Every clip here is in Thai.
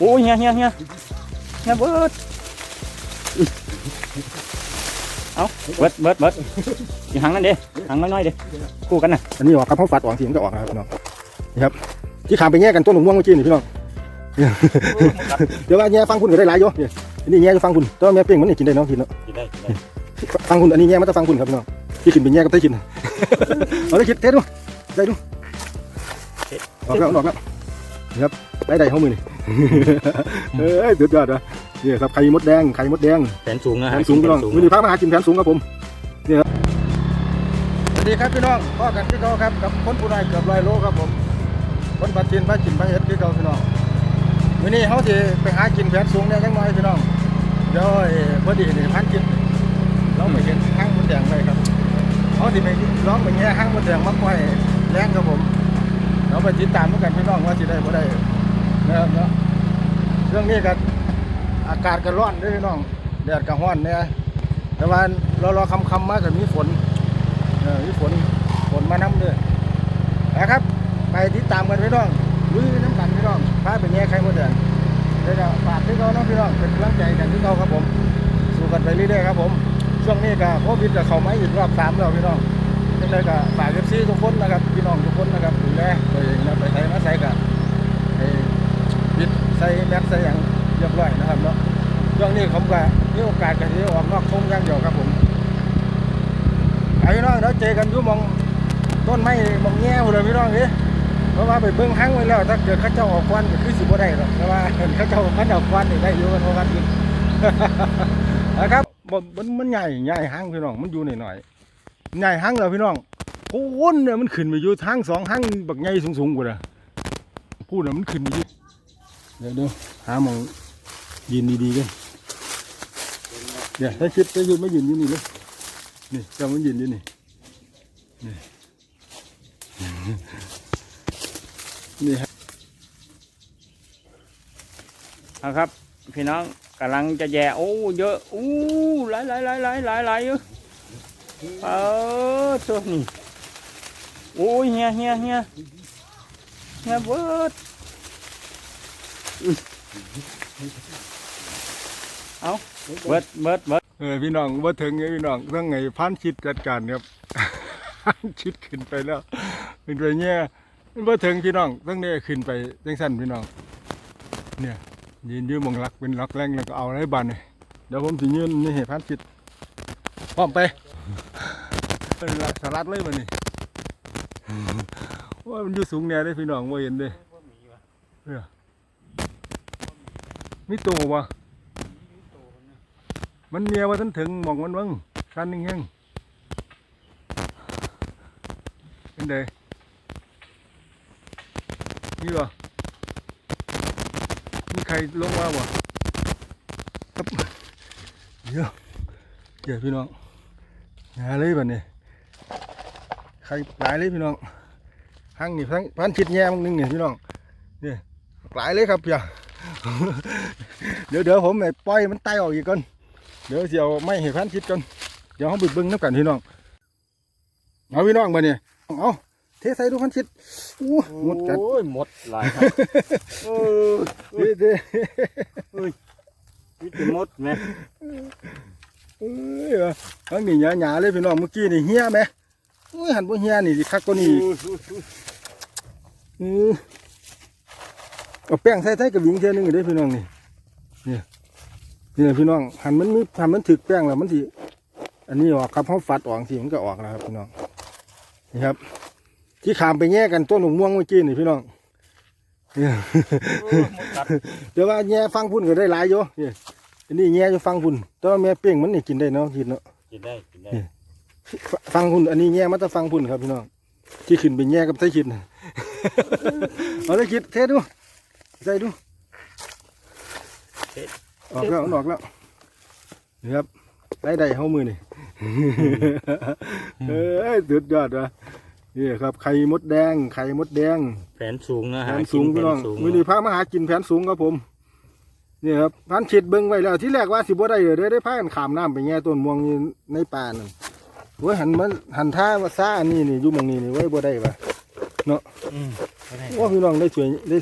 โอ้ยเฮียเฮียเฮียเฮียเบิดเอาเบิดเบิดเบิดอยู่หางนั่นเด้หางน้อยๆเด้คู่กันน่ะอันนี้ออกครับเขาฝัดออกสีมันก็ออกนะครับพี่น้องนี่ครับที่ขามไปแง่กันต้นหนุ่มม่วงเมื่อกี้นี่พี่น้องเดี๋ยวว่าแง่ฟังคุณก็ได้หลายอยู่นี่อันนี้แง่จะฟังคุณแต่ว่าแม่เป้งมันนี่กินได้เนาะกินเนาะกินได้กินได้ฟังคุณอันนี้แง่มันจะฟังคุณครับพี่น้องที่กินเป็นแง่กับได้กินเอาได้คิดเทสดูได้ดูออกแล้วออกแล้วนี่ครับได้ได้เข้ามือนี่ เอ้ยสุดยอดนะนี่ครับไข่มดแดงไข่มดแดงแผนสูงนะแผฮะนสูงพี่น้องแผมือนี้พามาหากินแผนสูงครับผมนี่ครับสวัสดีครับพี่น้องพ่อกันพี่เขาครับกับคนผู้นายเกือบร้อยโลครับผมคนปัดจินพากินพาเฮ็ดพี่เขาพี่น้องวันนี้เขาสิไปหากินแผนสูงเนี่ยยังน้อยพี่น้องเดี๋ยวไอ้พอดีนี่พันกินเราไปเห็นห้างมดแดงไปครับเขาสิไปร้องไปแง่ห้างมดแดงมาปล่อยแรงครับผมเราไปติดตามด้วยกันพี่น้องว่าสิได้บ่ได้นะครับเนาะ เรื่องนี้กันอากาศก็ร้อนด้วยพี่น้องแดดก็ร้อนเนี่ยแต่ว่าเรารอคำคำมาก็มีฝนเออมีฝนฝนมาน้ำด้วยนะครับ ไปติดตามกันพี่น้องลุยน้ำกันพี่น้องพาไปแง่ใครมาเดือนเดี๋ยวฝากที่เขาเน้องพี่น้องเป็นกำลังใจกันที่เขาครับผม สู้กันไปเรื่อยๆครับผมช่วงนี้ก็โควิดจะเข้ามาอีกรอบสามแล้วพี่น้องยังไงก็ฝากเอฟซีทุกคนนะครับพี่น้องทุกคนนะครับดูแลตัวเองนะไปใส่มาใส่กัน ใส่แมสใส่อย่างเรียบร้อยนะครับเนาะช่วงนี้ผมก็มีโอกาสจะได้ออกนอกทุ่งอย่างเดียวครับผมไอ้น้องเราเจอกันยู่มองต้นไม้มองแง่หมดเลยพี่น้องเอ้ยเพราะว่าไปเบิ่งหั้งไว้แล้วถ้าเกิดข้าเจ้าออกควันก็คือสิบ่ได้หรอกแต่ว่าเห็นข้าเจ้าพันออกควันนี่ได้อยู่กันเพราะว่ากินนะครับมันมันใหญ่ใหญ่หั้งพี่น้องมันอยู่หน่อยๆใหญ่หั้งแล้วพี่น้องโอ้วนเนี่ยมันขึ้นไปอยู่ทางสองหั้งบักใหญ่สูงๆกว่าน่ะพูดน่ะมันขึ้นไปอยู่ เดี๋ยวเดี๋ยวหาหมองยืนดีๆกันเดี๋ยวถ้าคิดถ้ายืนไม่ยืนยู่นี่เลยนี่จะมันยืนอยู่นี่นี่นี่ฮะเอาครับ พี่น้องกำลังจะแย่โอ้เยอะอู้หลายหลายหลายหลายหลายหลายเยอะเออตัวนี้โอ้ยเฮียเฮียเฮียเฮียเบิดอุ๊ย เอาเบิดเบิดเบิดเออพี่น้องว่าถึงไงพี่น้องต้องไงพันชิดจัดการครับพันชิดขึ้นไปแล้วเป็นไปเงี้ยว่าถึงพี่น้องต้องได้ขึ้นไปจังสั้นพี่น้อง เนี่ยยืนอยืนมองลักเป็นลักแรงแล้วก็เอาอะไรบ้านเนี่ยเดี๋ยวผมจะยืนนี่ให้พันชิดพร้อมไปเป็นลักสลัดเลยมันนี่ว่ามันอยู่สูงแน่ได้พี่น้องว่าเห็นเด้เนี่ย มีตัววะมันเมียว่าท่านถึงมองมันบ้างคันนึงแห้งเป็นไดนี่วะมีใครลงมาวะครับเดี๋ยวเดี๋ยวพี่น้องหาเลยแบัดนี้ใครหลายเลยพี่น้องหังนี่พันพันชิดแง่มึงนึงเนี่ยพี่น้องเนี่ยหลายเลยครับเพี่ย เดี๋ยวเดี๋ยวผมไอ้ปล่อยมันไตออกอีกก่อน เดี๋ยวเสียวไม่เห็นพันชิดก่อนเดี๋ยวเขาบึกบึ้งน้ำกันพี่น้องเอาพี่น้องมาเนี่ยเอาเทใส่ดูพันชิดอู้หมดกันโอ้ยหมดหลายครับเออเด้เด้มีแต่หมดไหมเอ้ยว่ะทั้งนี้หยาหยาๆเลยพี่น้องเมื่อกี้นี่เฮียไหมอุ้ยหันบ่เฮียนี่สิคักกว่านี้อีกอือ เอาแป้งใส่ใส่กับหวิงเท่ยหนึงอยู่เด้อพี่น้องนี่นี่นี่แหละพี่น้องหันมันมีหันมันถึกแป้งแล้วมันสิอันนี้ออกครับเขาฟัดออกสิมันก็ออกแล้วครับพี่น้องนี่ครับ ที่ขามไปแง่กันต้นหนุ่มม่วงเมื่อกี้นี่พี่น้องนี่หมดกัดเดี๋ยวว่าแง่ฟังพุ่นก็ได้หลายอยู่นี่อันนี้แง่จะฟังพุ่นแต่ว่าแม่เป้งมันนี่กินได้เนาะกินเนาะกินได้กินได้ฟฟังพุ่นอันนี้แง่มันจะฟังพุ่นครับพี่น้องที่ขึ้นไปแง่กับไส้คิดน่ะเอาไส้คิดเทดู ใส่ดูออกแล้วมันออกแล้วนี่ครับได้ได้เข้ามือนี่เอ้ยสุดยอดว่ะนี่ครับไข่มดแดง ไข่มดแดง แผนสูงนะแผฮะนสูงกิพี่น้องแผสูงมือนี้พามาหากินแผนสูงครับผมนี่ครับพันชิดเบิ้งไว้แล้วที่แรกว่าสิบ่ได้เลยได้ได้พากันขามน้ำไปแง่ต้นม่วงอยู่ในป่านั่นเว้ยหันมันหันท่าว่าซ่าอันนี้นี่อยู่หมองนี้นี่ไว้ยบ่ได้ปะอืมบ่ได้ว่าพี่น้องได้สวยได้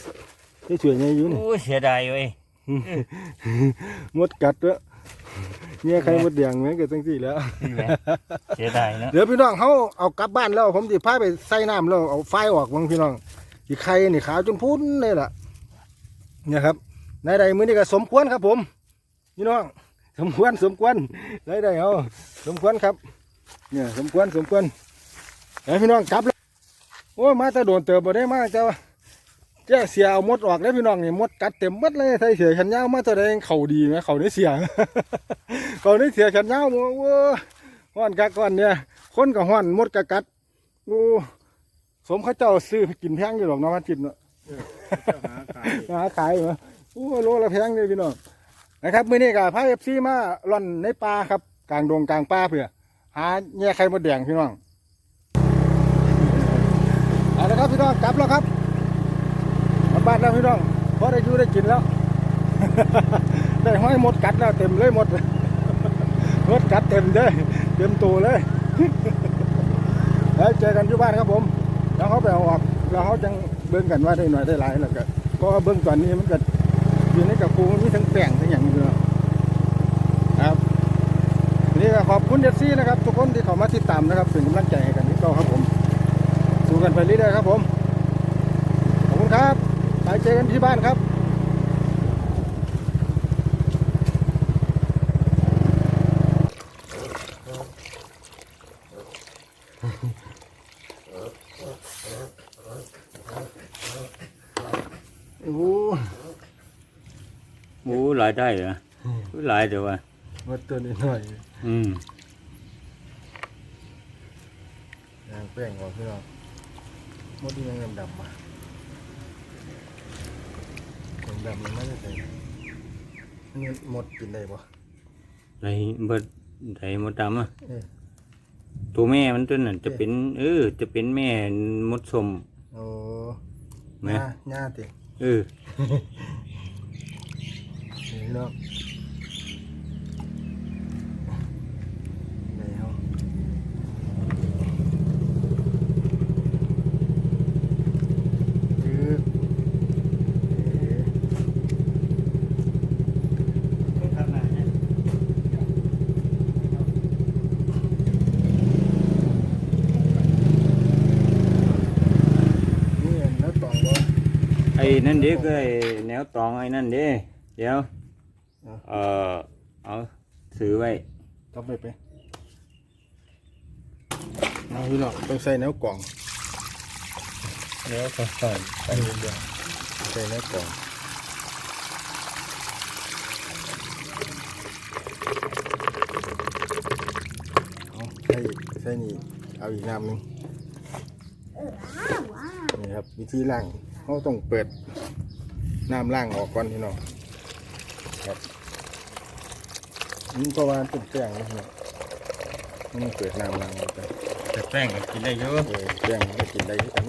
ได้สวยไงอยู่นี่โอ้ยเสียดายเว้ยมดกัดเด้อเนี่ยใครมดแดงแม่งก็จังซี่แหล้วนี่แหละเสียดายเนาะเดี๋ยวพี่น้องเขาเอากลับบ้านแล้ว ผมสิพาไปใส่น้ำแล้วเอาไฟออกบ้างพี่น้องที่ไข่นี่ขาวจนพุ้นเลยล่ะเนี่ยครับในใดมื้อนี้ก็สมควรครับ ผมพี่น้องสมควรสมควรในใดเอาสมควรครับ เนี่ยสมควรสมควรเดี๋ยวพี่น้องกลับแล้วโอ้ยมาแตะโดนเติบบ่ได้มาเจ้า แจ้เสียเอามดออกได้อพี่น้องนี่มดกัดเต็มหมดเลยใส่เสียฉันยาวมาแตะได้เข่าดีไหมเข่าได้เสียเข่าได้เสียฉันยาวโอ้โหห้อนกักก่อนเนี่ยคนกับห้อนมดกะกัดโอ้สมเขาเจ้าซื้อไปกินแพงอยู่หรอกเนาะมันจิตเนาะหาขายเหรอโอ้โลละแพงเลยพี่น้องนะครับมื้อนี้ก็พาเอฟซีมาล่อนในป่าครับกลางดงกลางป่าเพื่อหาแง่ไข่มดแดงพี่น้องเอาละครับพี่น้องกลับแล้วครับกลับบ้าน แล้วพี่น้องเพอได้ยูได้กินแล้ว ได้ห้อยหมดกัดแล้วเต็มเลยหมดรถกัดเต็มเลยเต็มตัวเลยแล้วเจอกันที่บ้านครับผม แล้วเขาไปเอาออกแล้วเขาจังเบิ่งกันว่าได้หน่อยได้หลายแล้วก็ก็เบิ่งตอนนี้มันก็อยู่ในกับปูมันมีทั้งแป้งทั้งอย่างนี้เนครับนี่ก็ขอบคุณเดซี่นะครับ ทุกคนที่เข้ามาติดตามนะครับเป็นกำลังใจให้กันนี่ก็ครับผมสู้กันไปเรื่อยๆครับผม ขอบคุณครับ ไปเจอกันที่บ้านครับโอ้หโอ้หลายได้เหรอหลายเดี๋ยวว่ามาตัวนี้หน่อยอืมยางแป้งออกพี่น้องมดยังดำๆมา ดำมันไม่ได้ใส่นี่หมดกินได้ปะไรเบิดไรมดดำอะเออตัวแม่มันตัวนั้นจะเป็นเออ จะเป็นแม่มดสมโอ้ไหมหน้าหน้าติเออนี่พี่น้องแล้วจืดเอ๊ะ นี่แล้วต่องบ่ ไอ้ นั่นเด็กไอ้แนวตองไอ้นั่นเด้เดี๋ยว เอาเออเอาถือไว้ต้องไปไปเอาพี่น้องต้องใส่แนวกล่องแล้วก็ใส่ใส่เดียวใส่แนวกล่องเอาใส่ใส่นี่เอาอีกน้ำหนึ่งนี่ครับวิธีล้าง เขาต้องเปิดน้ำล้างออกก่อนพี่น้องครับนี่เพราะว่าเป็นแป้งนะพี่น้องมันเปิดน้ำล้างออกไปแต่แป้งก็กินได้เยอะเออแป้งมันก็กินได้ทุกอัน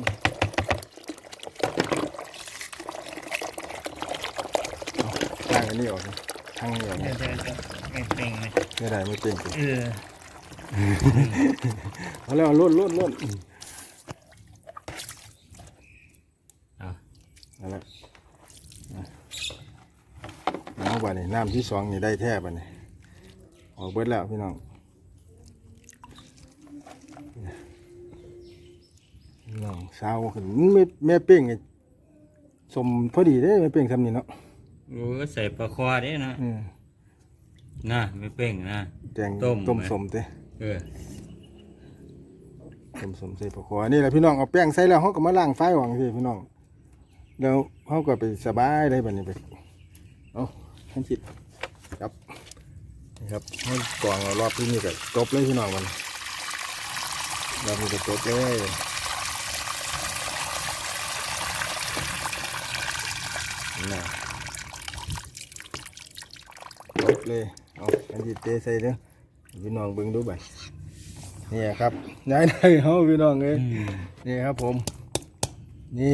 เอาล้างอันนี้ออกนะทั้งนี้ออกเดี๋นะยวเดี๋ยวไม่เป้งเลยไม่ได้ไม่เป็นสิเออเอาแล้วล้นล้นล้น เอา เอาละเอาบัดนี้น้ำที่สองนี่ได้แท้บัดนี้ออกเบิดแล้วพี่น้องพี่น้องสาวขึ้นแม่แม่เป้งไอ้สมพอดีเด้แม่เป้งทำนี่เนาะโอ้ใส่ปลาคอเด้นะอืมน่ะไม่เป้งนะแจงต้มต้มไหมสมเต้เออต้มสมใส่ผักขวานี่แหละพี่น้องเอาแป้งใส่แล้วเขาก็มาล้างไฟหวังสิพี่น้อง แล้วเขาก็ไปสบายได้บัดนี้ไปเอาขั้นจิตครับนี่ครับให้กรองเอารอบที่นี่ก็จบเลยพี่น้องมันรอบนี้ก็จบเลยนี่นะจบเลยเอาขั้นจิตเตะใส่เด้อพี่น้องเบิ่งดูบัดนี่ครับย้ายได้เฮาพี่น้องเอ้ยนี่ครับผมนี่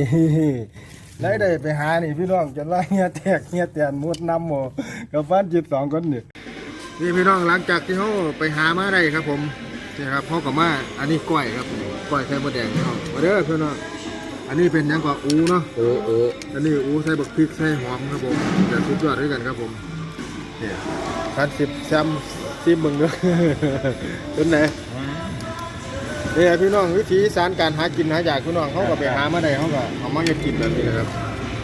ได้ได้ไปหานี่พี่น้องจะไล่เฮียแตกเฮียแตนมุดน้ำหมอกับฟันจิตสองคนนี่นี่พี่น้องหลังจากที่เขาไปหามาได้ครับ ผมนี่ครับพ่อกับมาอันนี้ก้อยครับก้อยไข่มดแดงพี่น้องมาเด้อพี่น้องอันนี้เป็นยังกว่าอูเนาะโอ้โอ้อันนี้อูใส่บักพริกใส่หอมครับผมจะสุดยอดด้วยกันครับผมเนี่ยพันสิบแซมซิมมึงเนาะเป็นไหน เนี่ยพี่น้องวิธีสารการหากินหาอยากพี่น้องเขาก็ไปหามาได้เขาก็เอามาเก็บกินแบบนี้นะครับ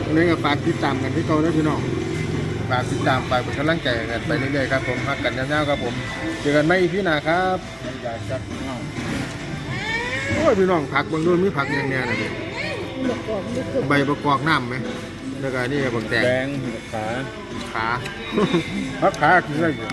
ตรงนี้ก็ฝากติดตามกันที่เขาด้วยพี่น้องฝากติดตามฝากเป็นกำลังใจกันไปเรื่อยๆครับผมพักกันยาวๆครับผมเจอกันไม่พี่หนาครับอยากจักเนาะโอ้ยพี่น้องผักบางด้วยมีผักอย่างเนี้ยนะนี่ใบประกอบน้ำไหมแล้วก็นี่บักแตงแดงขาขาพักขาคืออะไรอยู่